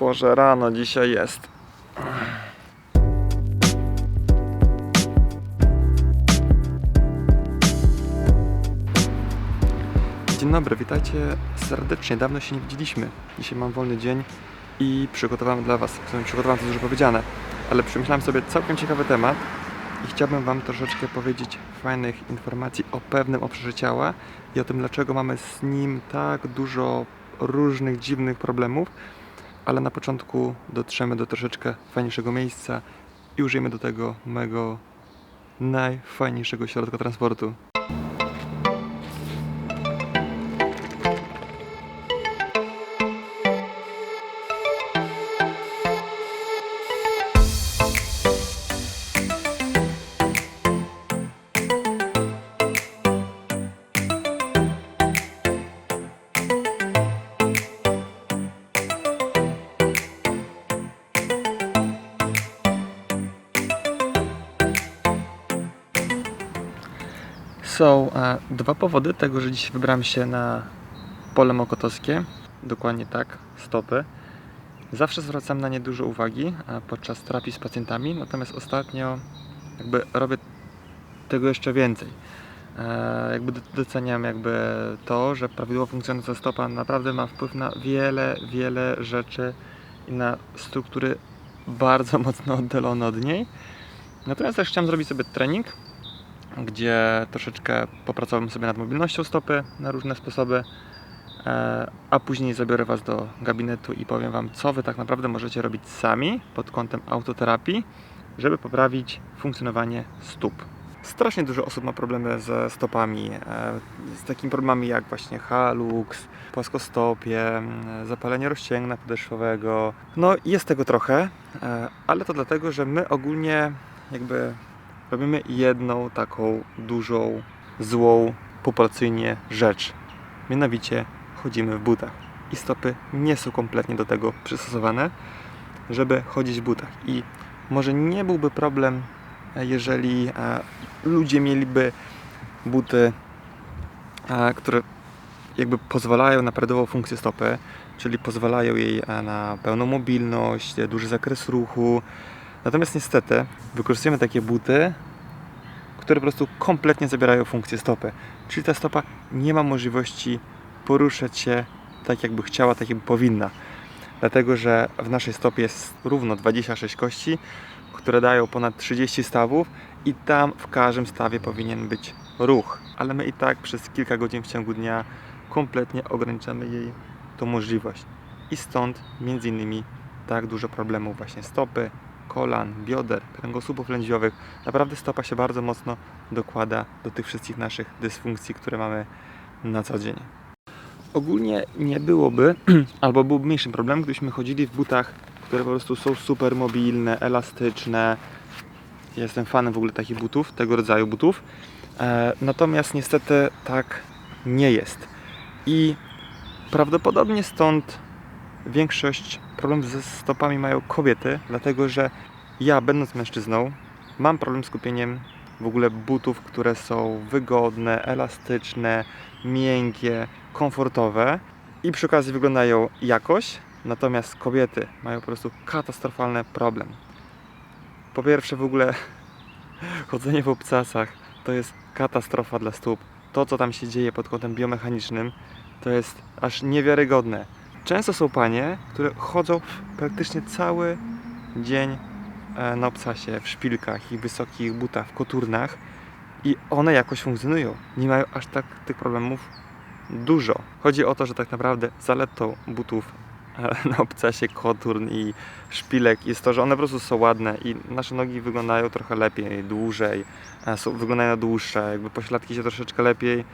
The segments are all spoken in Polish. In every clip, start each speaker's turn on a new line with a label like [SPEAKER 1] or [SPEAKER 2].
[SPEAKER 1] Boże, rano dzisiaj jest. Dzień dobry, witajcie serdecznie. Dawno się nie widzieliśmy. Dzisiaj mam wolny dzień i przygotowałem dla Was, w sumie przygotowałem to dużo powiedziane, ale przemyślałem sobie całkiem ciekawy temat i chciałbym Wam troszeczkę powiedzieć fajnych informacji o pewnym obszarze ciała i o tym, dlaczego mamy z nim tak dużo różnych dziwnych problemów, ale na początku dotrzemy do troszeczkę fajniejszego miejsca i użyjemy do tego mojego najfajniejszego środka transportu. Dwa powody tego, że dziś wybrałem się na pole mokotowskie. Dokładnie tak, stopy. Zawsze zwracam na nie dużo uwagi podczas terapii z pacjentami, natomiast ostatnio jakby robię tego jeszcze więcej. E, jakby do- doceniam jakby to, że prawidłowo funkcjonująca stopa naprawdę ma wpływ na wiele, wiele rzeczy i na struktury bardzo mocno oddalone od niej. Natomiast też chciałem zrobić sobie trening, gdzie troszeczkę popracowałem sobie nad mobilnością stopy na różne sposoby, e, a później zabiorę Was do gabinetu i powiem Wam, co Wy tak naprawdę możecie robić sami pod kątem autoterapii, żeby poprawić funkcjonowanie stóp. Strasznie dużo osób ma problemy ze stopami, e, z takimi problemami jak właśnie halux, płaskostopie, zapalenie rozcięgna podeszwowego. No jest tego trochę, e, ale to dlatego, że my ogólnie jakby robimy jedną taką dużą, złą populacyjnie rzecz. Mianowicie chodzimy w butach. I stopy nie są kompletnie do tego przystosowane, żeby chodzić w butach. I może nie byłby problem, e, jeżeli e, ludzie mieliby buty, e, które jakby pozwalają na prawidłową funkcję stopy, czyli pozwalają jej na pełną mobilność, duży zakres ruchu. Natomiast niestety wykorzystujemy takie buty, które po prostu kompletnie zabierają funkcję stopy. Czyli ta stopa nie ma możliwości poruszać się tak, jakby chciała, tak jakby powinna. Dlatego, że w naszej stopie jest równo 26 kości, które dają ponad 30 stawów i tam w każdym stawie powinien być ruch. Ale my i tak przez kilka godzin w ciągu dnia kompletnie ograniczamy jej tą możliwość. I stąd między innymi tak dużo problemów właśnie stopy, kolan, bioder, kręgosłupów lędźwiowych. Naprawdę stopa się bardzo mocno dokłada do tych wszystkich naszych dysfunkcji, które mamy na co dzień. Ogólnie nie byłoby, albo byłby mniejszym problem, gdybyśmy chodzili w butach, które po prostu są super mobilne, elastyczne. Jestem fanem w ogóle takich butów, tego rodzaju butów. E, natomiast niestety tak nie jest. I prawdopodobnie stąd większość problemów ze stopami mają kobiety, dlatego że ja, będąc mężczyzną, mam problem z kupieniem w ogóle butów, które są wygodne, elastyczne, miękkie, komfortowe i przy okazji wyglądają jakoś, natomiast kobiety mają po prostu katastrofalny problem. Po pierwsze w ogóle chodzenie w obcasach to jest katastrofa dla stóp. To, co tam się dzieje pod kątem biomechanicznym, to jest aż niewiarygodne. Często są panie, które chodzą praktycznie cały dzień e, na obcasie, w szpilkach i wysokich butach, w koturnach i one jakoś funkcjonują. Nie mają aż tak tych problemów dużo. Chodzi o to, że tak naprawdę zaletą butów e, na obcasie, koturn i szpilek jest to, że one po prostu są ładne i nasze nogi wyglądają trochę lepiej, dłużej, e, są, wyglądają dłuższe, jakby pośladki się troszeczkę lepiej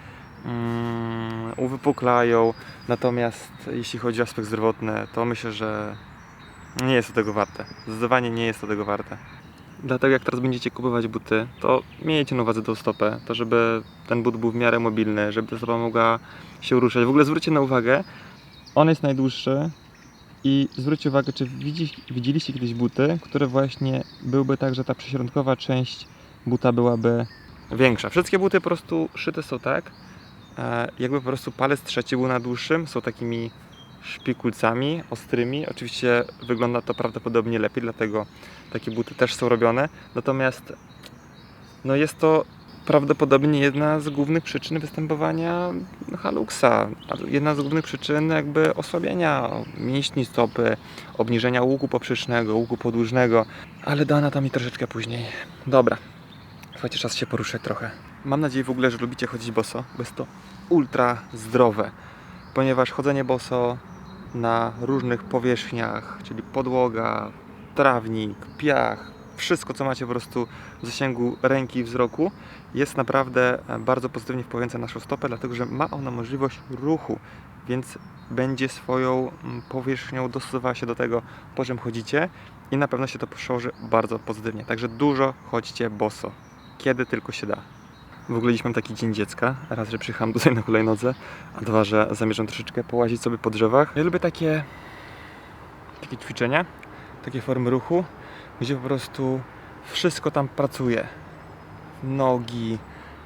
[SPEAKER 1] mm, uwypuklają. Natomiast jeśli chodzi o aspekt zdrowotny, to myślę, że nie jest to tego warte. Zdecydowanie nie jest to tego warte. Dlatego jak teraz będziecie kupować buty, to miejcie na uwadze tą stopę, to żeby ten but był w miarę mobilny, żeby ta stopa mogła się ruszać. W ogóle zwróćcie na uwagę, on jest najdłuższy i zwróćcie uwagę, czy widzi, widzieliście kiedyś buty, które właśnie byłyby tak, że ta przyśrodkowa część buta byłaby większa. Wszystkie buty po prostu szyte są tak, jakby po prostu palec trzeci był na dłuższym, są takimi szpikulcami ostrymi. Oczywiście wygląda to prawdopodobnie lepiej, dlatego takie buty też są robione. Natomiast no jest to prawdopodobnie jedna z głównych przyczyn występowania haluxa. Jedna z głównych przyczyn jakby osłabienia mięśni stopy, obniżenia łuku poprzecznego, łuku podłużnego, ale do anatomii troszeczkę później. Dobra, słuchajcie, czas się poruszać trochę. Mam nadzieję w ogóle, że lubicie chodzić boso, bo jest to ultra zdrowe, ponieważ chodzenie boso na różnych powierzchniach, czyli podłoga, trawnik, piach, wszystko co macie po prostu w zasięgu ręki i wzroku, jest naprawdę bardzo pozytywnie wpływające na naszą stopę, dlatego że ma ona możliwość ruchu, więc będzie swoją mm, powierzchnią dostosowała się do tego, po czym chodzicie i na pewno się to przełoży bardzo pozytywnie. Także dużo chodźcie boso, kiedy tylko się da. W ogóle dziś mam taki dzień dziecka. Raz, że przyjechałem tutaj na hulajnodze, a dwa, że zamierzam troszeczkę połazić sobie po drzewach. Ja lubię takie, takie ćwiczenia, takie formy ruchu, gdzie po prostu wszystko tam pracuje. Nogi,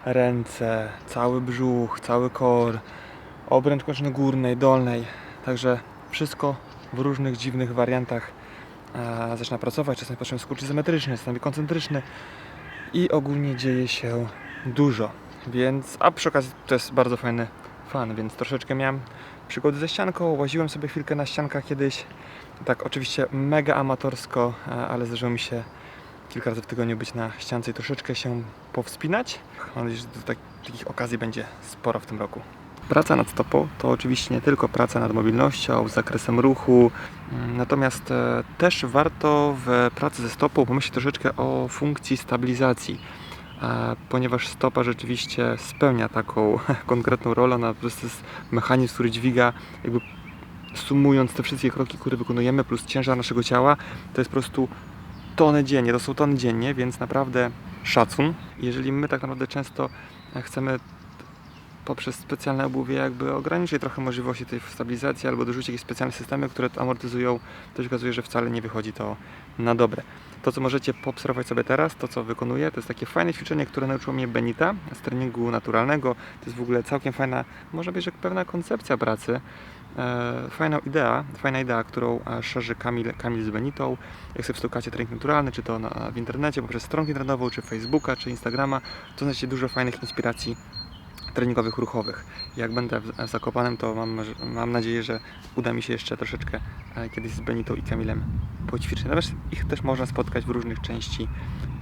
[SPEAKER 1] ręce, cały brzuch, cały kor, obręcz kończyny-górnej, dolnej. Także wszystko w różnych dziwnych wariantach e, zaczyna pracować. Czasami patrzę skurcz symetryczny, czasami koncentryczny i ogólnie dzieje się dużo. Więc, a przy okazji to jest bardzo fajny fan, więc troszeczkę miałem przygody ze ścianką, łaziłem sobie chwilkę na ściankach kiedyś. Tak, oczywiście mega amatorsko, ale zdarzyło mi się kilka razy w tygodniu być na ściance i troszeczkę się powspinać. Mam nadzieję, że do tak, takich okazji będzie sporo w tym roku. Praca nad stopą to oczywiście nie tylko praca nad mobilnością, zakresem ruchu, mm, natomiast e, też warto w pracy ze stopą pomyśleć troszeczkę o funkcji stabilizacji, e, ponieważ stopa rzeczywiście spełnia taką konkretną rolę, ona po prostu jest mechanizm, który dźwiga jakby sumując te wszystkie kroki, które wykonujemy, plus ciężar naszego ciała, to jest po prostu tony dziennie, to są tony dziennie, więc naprawdę szacun. Jeżeli my tak naprawdę często chcemy poprzez specjalne obuwie jakby ograniczyć trochę możliwości tej stabilizacji albo dorzucić jakieś specjalne systemy, które to amortyzują, to się okazuje, że wcale nie wychodzi to na dobre. To, co możecie poobserwować sobie teraz, to co wykonuję, to jest takie fajne ćwiczenie, które nauczyło mnie Benita z treningu naturalnego. To jest w ogóle całkiem fajna, może być jak pewna koncepcja pracy. E, fajna idea, fajna idea, którą e, szerzy Kamil, Kamil z Benitą. Jak sobie wstukacie trening naturalny, czy to na, w internecie, poprzez stronkę internetową, czy Facebooka, czy Instagrama, to znajdziecie dużo fajnych inspiracji treningowych, ruchowych. Jak będę w Zakopanem, to mam, mam nadzieję, że uda mi się jeszcze troszeczkę e, kiedyś z Benitą i Kamilem poćwiczyć. Natomiast ich też można spotkać w różnych części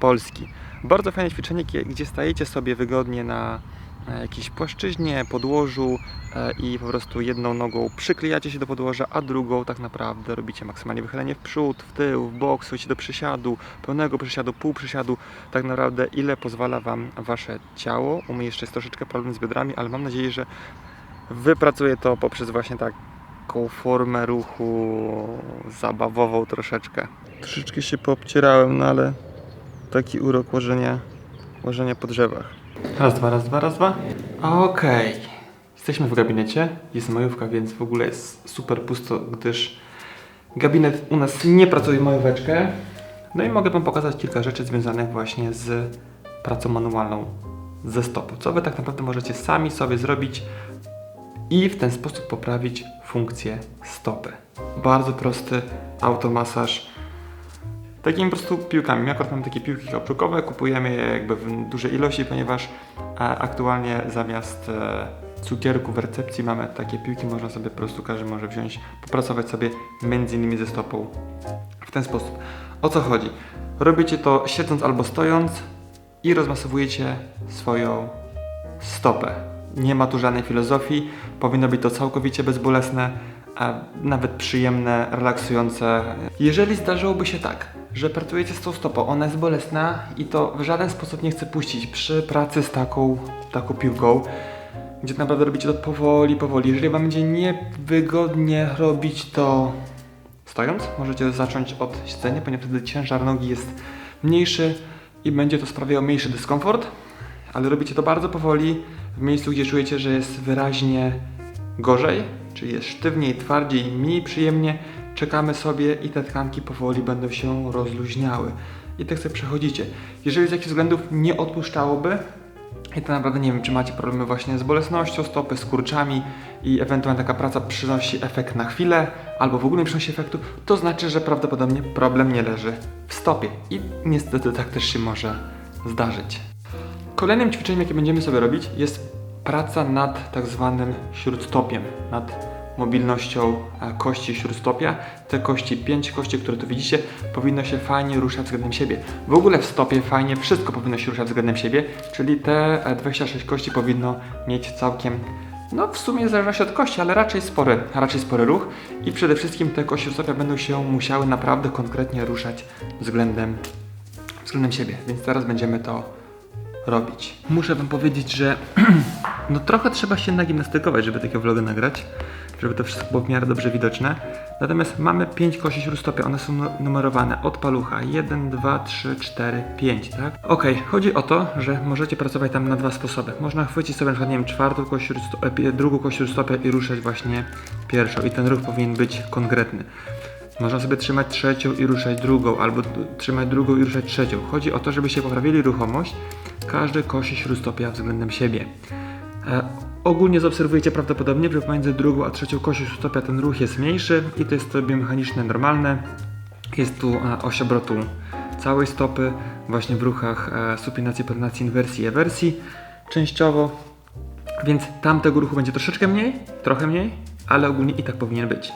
[SPEAKER 1] Polski. Bardzo fajne ćwiczenie, gdzie stajecie sobie wygodnie na e, jakiejś płaszczyźnie, podłożu e, i po prostu jedną nogą przyklejacie się do podłoża, a drugą tak naprawdę robicie maksymalnie wychylenie w przód, w tył, w bok, schodzicie do przysiadu, pełnego przysiadu, pół przysiadu, tak naprawdę ile pozwala Wam Wasze ciało. U mnie jeszcze jest troszeczkę problem z biodrami, ale mam nadzieję, że wypracuję to poprzez właśnie taką formę ruchu zabawową troszeczkę. Troszeczkę się poobcierałem, no ale taki urok łożenia, łożenia po drzewach. Raz, dwa, raz, dwa, raz, dwa. Okej. Jesteśmy w gabinecie. Jest majówka, więc w ogóle jest super pusto, gdyż gabinet u nas nie pracuje majóweczkę. No i mogę Wam pokazać kilka rzeczy związanych właśnie z pracą manualną ze stopu. Co Wy tak naprawdę możecie sami sobie zrobić i w ten sposób poprawić funkcję stopy. Bardzo prosty automasaż takimi po prostu piłkami. My akurat mamy takie piłki kapczukowe, kupujemy je jakby w dużej ilości, ponieważ e, aktualnie zamiast e, cukierku w recepcji mamy takie piłki, można sobie po prostu każdy może wziąć, popracować sobie między innymi ze stopą w ten sposób. O co chodzi? Robicie to siedząc albo stojąc i rozmasowujecie swoją stopę. Nie ma tu żadnej filozofii, powinno być to całkowicie bezbolesne, a nawet przyjemne, relaksujące. Jeżeli zdarzyłoby się tak, że pracujecie z tą stopą, ona jest bolesna i to w żaden sposób nie chce puścić przy pracy z taką, taką piłką, gdzie naprawdę robicie to powoli, powoli. Jeżeli Wam będzie niewygodnie robić to stojąc, możecie zacząć od siedzenia, ponieważ wtedy ciężar nogi jest mniejszy i będzie to sprawiało mniejszy dyskomfort, ale robicie to bardzo powoli, w miejscu, gdzie czujecie, że jest wyraźnie gorzej, czyli jest sztywniej, twardziej, mniej przyjemnie, czekamy sobie i te tkanki powoli będą się rozluźniały. I tak sobie przechodzicie. Jeżeli z jakichś względów nie odpuszczałoby, I to naprawdę nie wiem, czy macie problemy właśnie z bolesnością stopy, z kurczami i ewentualnie taka praca przynosi efekt na chwilę, albo w ogóle nie przynosi efektu, to znaczy, że prawdopodobnie problem nie leży w stopie. I niestety tak też się może zdarzyć. Kolejnym ćwiczeniem, jakie będziemy sobie robić, jest praca nad tak zwanym śródstopiem, nad mobilnością e, kości śródstopia. Te kości, pięć kości, które tu widzicie, powinno się fajnie ruszać względem siebie. W ogóle w stopie fajnie wszystko powinno się ruszać względem siebie, czyli te e, 26 kości powinno mieć całkiem no w sumie w zależności od kości, ale raczej spory, raczej spory ruch i przede wszystkim te kości śródstopia będą się musiały naprawdę konkretnie ruszać względem, względem siebie, więc teraz będziemy to robić. Muszę wam powiedzieć, że no trochę trzeba się nagimnastykować, żeby takiego vloga nagrać, żeby to wszystko było w miarę dobrze widoczne. Natomiast mamy 5 kości śródstopia, one są nu- numerowane od palucha 1, 2, 3, 4, 5, tak? Okej, chodzi o to, że możecie pracować tam na dwa sposoby. Można chwycić sobie na przykład, nie wiem, czwartą kość e, drugą kość śródstopia i ruszać właśnie pierwszą i ten ruch powinien być konkretny. Można sobie trzymać trzecią i ruszać drugą, albo trzymać drugą i ruszać trzecią. Chodzi o to, żebyście poprawili ruchomość każdej kości śródstopia względem siebie. E, ogólnie zaobserwujecie prawdopodobnie, że pomiędzy drugą a trzecią kością śródstopia ten ruch jest mniejszy i to jest biomechaniczne, normalne. Jest tu e, oś obrotu całej stopy, właśnie w ruchach e, supinacji, pronacji, inwersji, ewersji częściowo. Więc tam tego ruchu będzie troszeczkę mniej, trochę mniej, ale ogólnie i tak powinien być.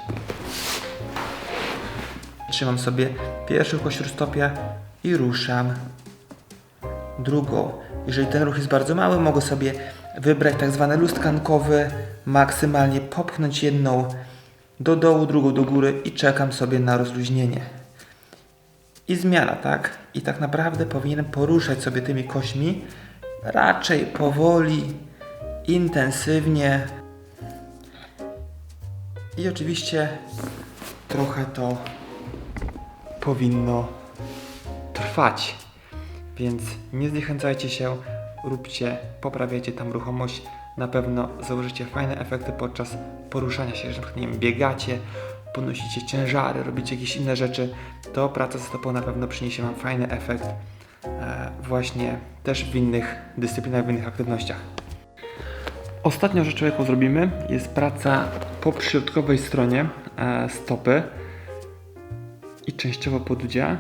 [SPEAKER 1] Trzymam sobie pierwszą kość śródstopia i ruszam drugą. Jeżeli ten ruch jest bardzo mały, mogę sobie wybrać tak zwany luz tkankowy, maksymalnie popchnąć jedną do dołu, drugą do góry i czekam sobie na rozluźnienie. I zmiana, tak? I tak naprawdę powinienem poruszać sobie tymi kośćmi raczej powoli, intensywnie. I oczywiście trochę to powinno trwać. Więc nie zniechęcajcie się, róbcie, poprawiajcie tam ruchomość. Na pewno założycie fajne efekty podczas poruszania się, że na przykład, nie wiem, biegacie, podnosicie ciężary, robicie jakieś inne rzeczy, to praca ze stopą na pewno przyniesie Wam fajny efekt e, właśnie też w innych dyscyplinach, w innych aktywnościach. Ostatnią rzeczą, jaką zrobimy, jest praca po przyśrodkowej stronie e, stopy i częściowo podudzia,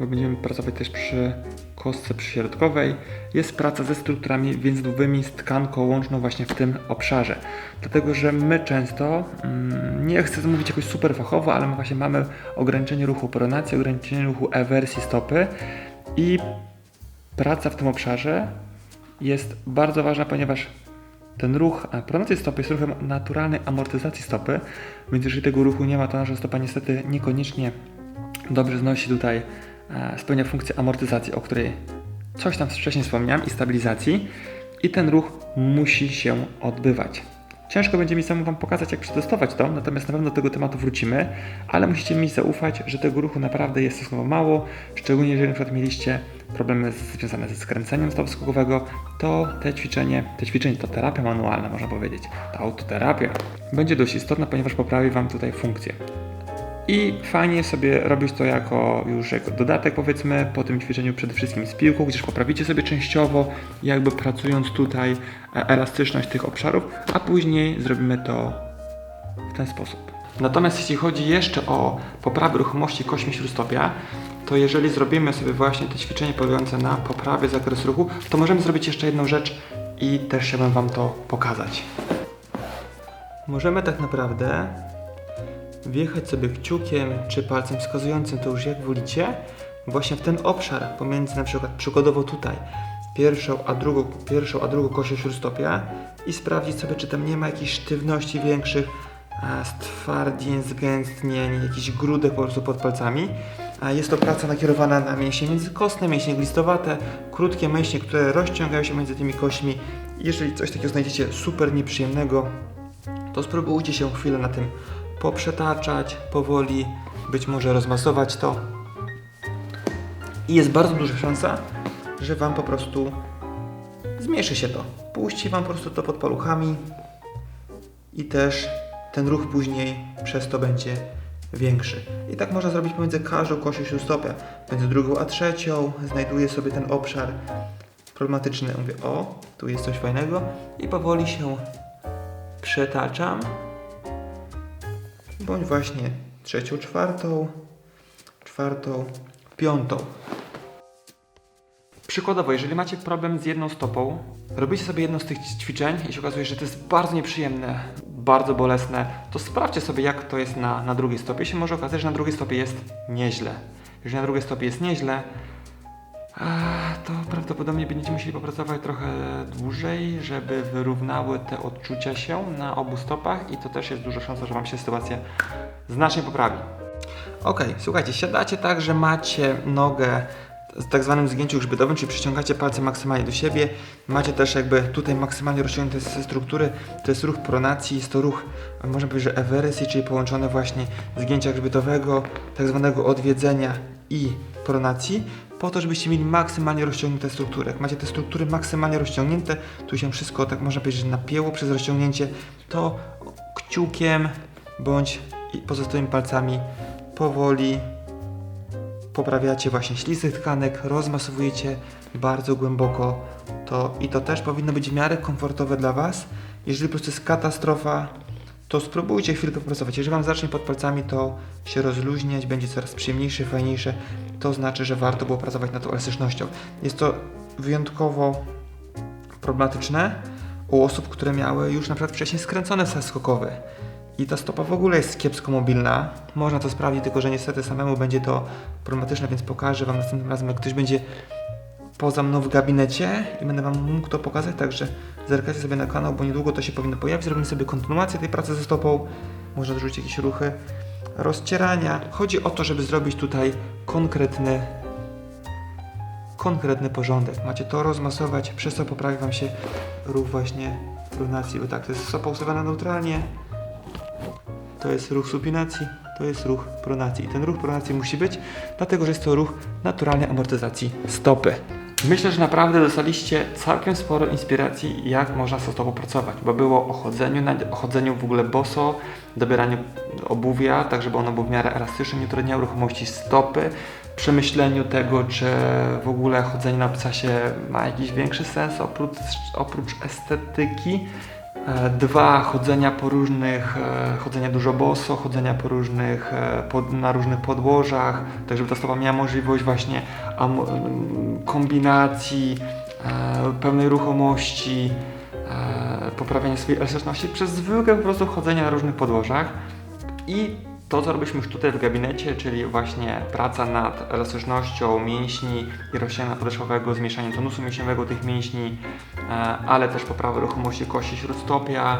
[SPEAKER 1] bo będziemy pracować też przy kostce przyśrodkowej. Jest praca ze strukturami więzadłowymi z tkanką łączną właśnie w tym obszarze. Dlatego, że my często, mm, nie chcę mówić jakoś super fachowo, ale właśnie mamy ograniczenie ruchu pronacji, ograniczenie ruchu ewersji stopy i praca w tym obszarze jest bardzo ważna, ponieważ ten ruch pronacji stopy jest ruchem naturalnej amortyzacji stopy, więc jeżeli tego ruchu nie ma, to nasza stopa niestety niekoniecznie dobrze znosi tutaj, spełnia funkcję amortyzacji, o której coś tam wcześniej wspomniałem, i stabilizacji. I ten ruch musi się odbywać. Ciężko będzie mi samemu Wam pokazać, jak przetestować to, natomiast na pewno do tego tematu wrócimy, ale musicie mi zaufać, że tego ruchu naprawdę jest stosunkowo mało, szczególnie jeżeli na przykład mieliście problemy związane ze skręceniem stopu skokowego, to te ćwiczenie, te ćwiczenie to terapia manualna, można powiedzieć, ta autoterapia będzie dość istotna, ponieważ poprawi Wam tutaj funkcję. I fajnie sobie robić to jako już jako dodatek powiedzmy po tym ćwiczeniu przede wszystkim z piłką, gdzieś poprawicie sobie częściowo, jakby pracując tutaj e, elastyczność tych obszarów, a później zrobimy to w ten sposób. Natomiast jeśli chodzi jeszcze o poprawę ruchomości kośmi śródstopia, to jeżeli zrobimy sobie właśnie te ćwiczenie polegające na poprawie zakresu ruchu, to możemy zrobić jeszcze jedną rzecz i też chciałbym Wam to pokazać. Możemy tak naprawdę wjechać sobie kciukiem czy palcem wskazującym, to już jak wolicie, właśnie w ten obszar pomiędzy na przykład przykładowo tutaj pierwszą a drugą, pierwszą a drugą kością śródstopia i sprawdzić sobie, czy tam nie ma jakichś sztywności większych, a, stwardnień, zgęstnień, jakichś grudek po prostu pod palcami. A jest to praca nakierowana na mięśnie międzykostne, mięśnie glistowate, krótkie mięśnie, które rozciągają się między tymi kośćmi. Jeżeli coś takiego znajdziecie super nieprzyjemnego, to spróbujcie się chwilę na tym poprzetaczać powoli, być może rozmasować to. I jest bardzo duża szansa, że Wam po prostu zmniejszy się to. Puści Wam po prostu to pod paluchami i też ten ruch później przez to będzie większy. I tak można zrobić pomiędzy każdą kością śródstopia. Między drugą a trzecią znajduję sobie ten obszar. problematyczny. Mówię, o, tu jest coś fajnego i powoli się przetaczam. Bądź właśnie trzecią, czwartą, czwartą, piątą. Przykładowo, jeżeli macie problem z jedną stopą, robicie sobie jedno z tych ćwiczeń i się okazuje, że to jest bardzo nieprzyjemne, bardzo bolesne, to sprawdźcie sobie, jak to jest na, na drugiej stopie. Się może okazać, że na drugiej stopie jest nieźle. Jeżeli na drugiej stopie jest nieźle, to prawdopodobnie będziecie musieli popracować trochę dłużej, żeby wyrównały te odczucia się na obu stopach i to też jest duża szansa, że Wam się sytuacja znacznie poprawi. Ok, słuchajcie, siadacie tak, że macie nogę z tak zwanym zgięciu grzbietowym, czyli przyciągacie palce maksymalnie do siebie. Macie też jakby tutaj maksymalnie rozciągnięte struktury. To jest ruch pronacji, jest to ruch, można powiedzieć, że czyli połączone właśnie zgięcia grzbietowego, tak zwanego odwiedzenia i pronacji, po to, żebyście mieli maksymalnie rozciągnięte struktury. Jak macie te struktury maksymalnie rozciągnięte, tu się wszystko, tak można powiedzieć, napięło przez rozciągnięcie, to kciukiem bądź pozostałymi palcami powoli poprawiacie właśnie ślizg tkanek, rozmasowujecie bardzo głęboko to i to też powinno być w miarę komfortowe dla Was. Jeżeli po prostu jest katastrofa, to spróbujcie chwilkę popracować. Jeżeli Wam zacznie pod palcami to się rozluźniać, będzie coraz przyjemniejsze, fajniejsze, to znaczy, że warto było pracować nad tą elastycznością. Jest to wyjątkowo problematyczne u osób, które miały już na przykład wcześniej skręcone sas skokowy. I ta stopa w ogóle jest kiepsko mobilna. Można to sprawdzić, tylko że niestety samemu będzie to problematyczne, więc pokażę Wam następnym razem, jak ktoś będzie poza mną w gabinecie i będę Wam mógł to pokazać, także zerkajcie sobie na kanał, bo niedługo to się powinno pojawić. Zrobimy sobie kontynuację tej pracy ze stopą. Można dorzucić jakieś ruchy rozcierania. Chodzi o to, żeby zrobić tutaj konkretny konkretny porządek. Macie to rozmasować, przez co poprawi Wam się ruch właśnie pronacji. Bo tak, to jest stopa ustawiona neutralnie, to jest ruch supinacji, to jest ruch pronacji. I ten ruch pronacji musi być, dlatego że jest to ruch naturalnej amortyzacji stopy. Myślę, że naprawdę dostaliście całkiem sporo inspiracji, jak można z stopą pracować, bo było o chodzeniu, o chodzeniu w ogóle boso, dobieraniu obuwia, tak żeby ono było w miarę elastyczne, nie utrudniało ruchomości stopy, przemyśleniu tego, czy w ogóle chodzenie na psasie ma jakiś większy sens oprócz, oprócz estetyki. E, Dwa, chodzenia po różnych, e, chodzenia dużo boso, chodzenia po różnych, e, pod, na różnych podłożach, tak żeby ta stopa miała możliwość właśnie kombinacji, pełnej ruchomości, poprawiania swojej elastyczności przez zwykłe po prostu chodzenie na różnych podłożach. I to, co robiliśmy już tutaj w gabinecie, czyli właśnie praca nad elastycznością mięśni i rozsiana podeszwowego, zmniejszaniem tonusu mięśniowego tych mięśni, e, ale też poprawa ruchomości kości śródstopia,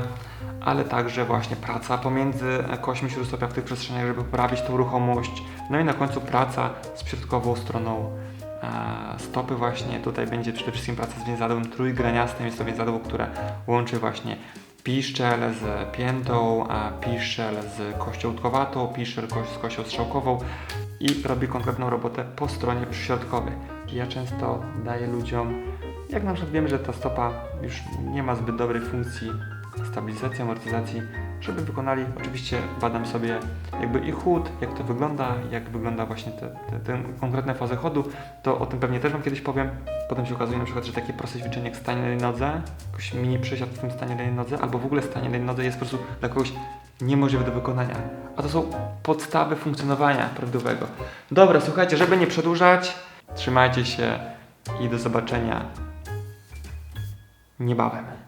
[SPEAKER 1] ale także właśnie praca pomiędzy kośćmi śródstopia w tych przestrzeniach, żeby poprawić tą ruchomość. No i na końcu praca z środkową stroną e, stopy właśnie. Tutaj będzie przede wszystkim praca z więzadłem trójgraniastym. Jest to więzadło, które łączy właśnie piszczel z piętą, a piszczel z kością łódkowatą, piszczel z kością strzałkową i robi konkretną robotę po stronie przyśrodkowej. Ja często daję ludziom, jak na przykład wiem, że ta stopa już nie ma zbyt dobrej funkcji stabilizacji, amortyzacji, żeby wykonali, oczywiście badam sobie jakby ich chód, jak to wygląda, jak wygląda właśnie te, te, te konkretne fazy chodu, to o tym pewnie też Wam kiedyś powiem. Potem się okazuje na przykład, że takie proste ćwiczenie jak stanie na jednej nodze, jakiś mini przysiad w tym stanie na jednej nodze, albo w ogóle stanie na jednej nodze jest po prostu dla kogoś niemożliwe do wykonania. A to są podstawy funkcjonowania prawidłowego. Dobra, słuchajcie, żeby nie przedłużać, trzymajcie się i do zobaczenia niebawem.